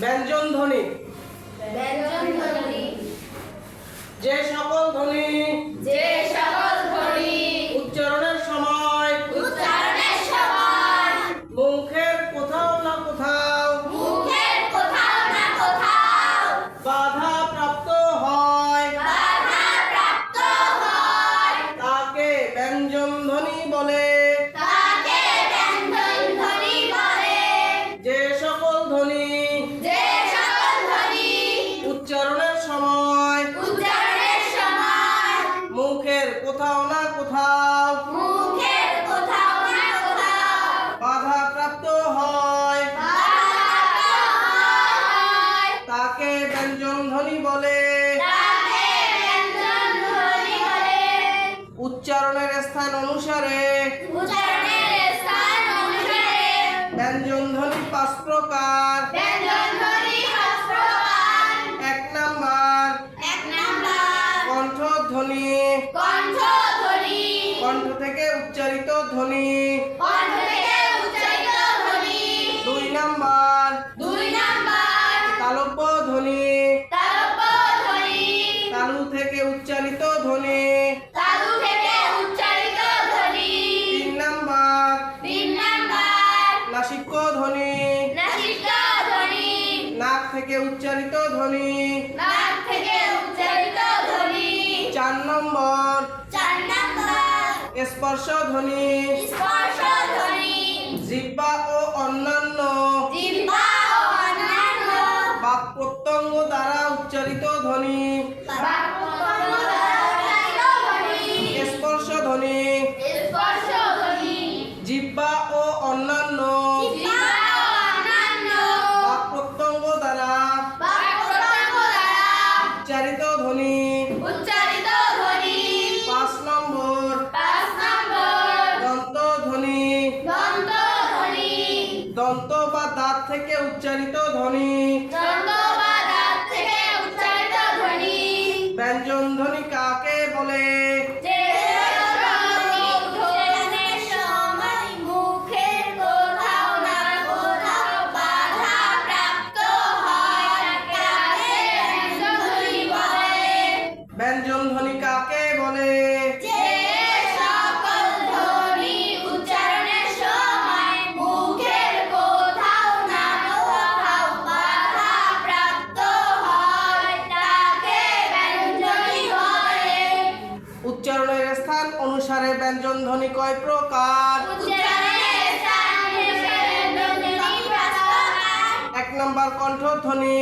ব্যঞ্জন ধ্বনি। ব্যঞ্জন ধ্বনি। উচ্চারণের স্থান অনুসারে থেকে উচ্চারিত ধ্বনি। নাক থেকে উচ্চারিত ধ্বনি। চার নম্বর। চার নাম্বার। স্পর্শ ধ্বনি। স্পর্শ ধ্বনি। জিহ্বা ও অন্যান্য। জিহ্বা ও অন্যান্য। বাক প্রত্যঙ্গ দ্বারা উচ্চারিত ধ্বনি। বাক্যকর্ম দ্বারা উচ্চারিত ধ্বনি। স্পর্শ ধ্বনি। স্পর্শ ধ্বনি। জিহ্বা ও অন্যান্য। উচ্চারিত ধ্বনি। উচ্চারিত ধ্বনি। পাঁচ নম্বর। পাঁচ নম্বর। দন্ত ধ্বনি। দন্ত ধ্বনি। দন্ত বা দাঁত থেকে উচ্চারিত ধ্বনি। দন্ত বা দাঁত থেকে উচ্চারিত ধ্বনি। ব্যঞ্জন ব্যঞ্জন ধ্বনি কাকে বলে? যে সকল ধ্বনি উচ্চারণের সময় মুখের কোথাও না কোথাও বাধা প্রাপ্ত হয় তাকে ব্যঞ্জনই বলে। উচ্চারণের স্থান অনুসারে ব্যঞ্জন ধ্বনি কয় প্রকার? এক নম্বর কণ্ঠধ্বনি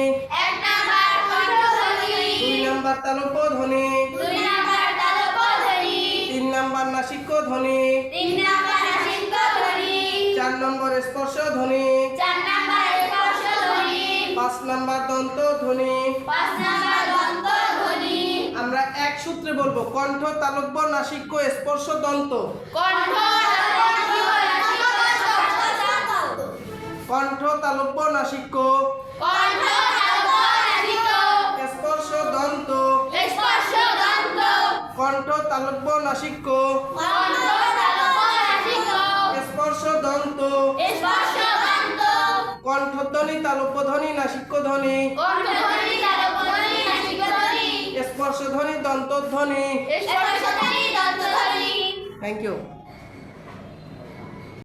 নম্বর তালব্য ধ্বনি দুই নাম্বার তালব্য ধ্বনি তিন নম্বর নাসিক্য ধ্বনি তিন নাম্বার নাসিক্য ধ্বনি চার নম্বর স্পর্শ ধ্বনি চার নাম্বার স্পর্শ ধ্বনি পাঁচ নম্বর দন্ত ধ্বনি পাঁচ নাম্বার দন্ত ধ্বনি আমরা এক সূত্রে বলব কণ্ঠ তালব্য নাসিক্য স্পর্শ দন্ত। কণ্ঠ কণ্ঠ তালব্য নাসিক্য। কণ্ঠ কণ্ঠ তালব্য নাসিক্য। স্পর্শ দন্ত। কণ্ঠধ্বনি তালব্যধ্বনি নাসিক্য ধ্বনি। কণ্ঠ ধ্বনি তালব্য ধ্বনি নাসিক্য ধ্বনি। স্পর্শ ধ্বনি দন্তধ্বনি থ্যাংক ইউ